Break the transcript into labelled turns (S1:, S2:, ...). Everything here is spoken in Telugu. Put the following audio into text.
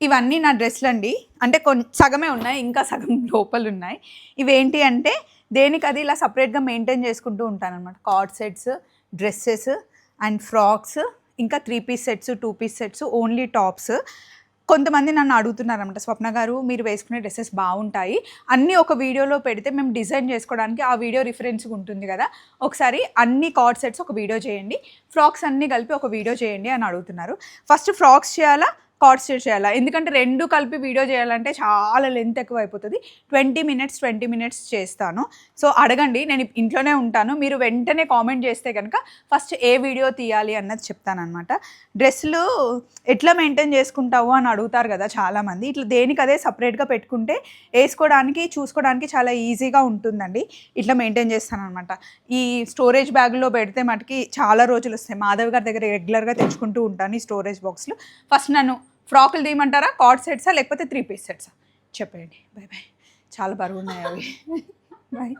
S1: ఇవన్నీ నా డ్రెస్లు అండి అంటే కొన్ని సగమే ఉన్నాయి ఇంకా సగం లోపల ఉన్నాయి ఇవేంటి అంటే దేనికి అది ఇలా సపరేట్గా మెయింటైన్ చేసుకుంటూ ఉంటాను అనమాట coord sets dresses and frocks ఇంకా three piece sets two piece sets only tops. కొంతమంది నన్ను అడుగుతున్నారన్నమాట స్వప్న గారు మీరు వేసుకునే డ్రెస్సెస్ బాగుంటాయి. అన్నీ ఒక వీడియోలో పెడితే మేము డిజైన్ చేసుకోవడానికి ఆ వీడియో రిఫరెన్స్గా ఉంటుంది కదా. ఒకసారి అన్ని కార్డ్ సెట్స్ ఒక వీడియో చేయండి ఫ్రాక్స్ అన్నీ కలిపి ఒక వీడియో చేయండి అని అడుగుతున్నారు. ఫస్ట్ ఫ్రాక్స్ చేయాలా? కార్డ్ చేయాలా? ఎందుకంటే రెండు కలిపి వీడియో చేయాలంటే చాలా లెంత్ ఎక్కువ అయిపోతుంది ట్వంటీ మినిట్స్ ట్వంటీ మినిట్స్ చేస్తాను. సో అడగండి నేను ఇంట్లోనే ఉంటాను. మీరు వెంటనే కామెంట్ చేస్తే కనుక ఫస్ట్ ఏ వీడియో తీయాలి అన్నది చెప్తానమాట డ్రెస్సులు ఎట్లా మెయింటైన్ చేసుకుంటావు అని అడుగుతారు కదా చాలామంది. ఇట్లా దేనికి అదే సపరేట్గా పెట్టుకుంటే వేసుకోవడానికి చూసుకోవడానికి చాలా ఈజీగా ఉంటుందండి. ఇట్లా మెయింటైన్ చేస్తానమాట ఈ స్టోరేజ్ బ్యాగ్లో పెడితే మటుకి చాలా రోజులు వస్తాయి. మాధవ్ గారి దగ్గర రెగ్యులర్గా తెచ్చుకుంటూ ఉంటాను ఈ స్టోరేజ్ బాక్స్లు. ఫస్ట్ నన్ను ఫ్రాకులు తీయమంటారా? కార్డ్ సెట్సా? లేకపోతే త్రీ పీస్ సెట్సా? చెప్పండి. బాయ్ బాయ్ చాలా బరువు ఉన్నాయి అవి. బాయ్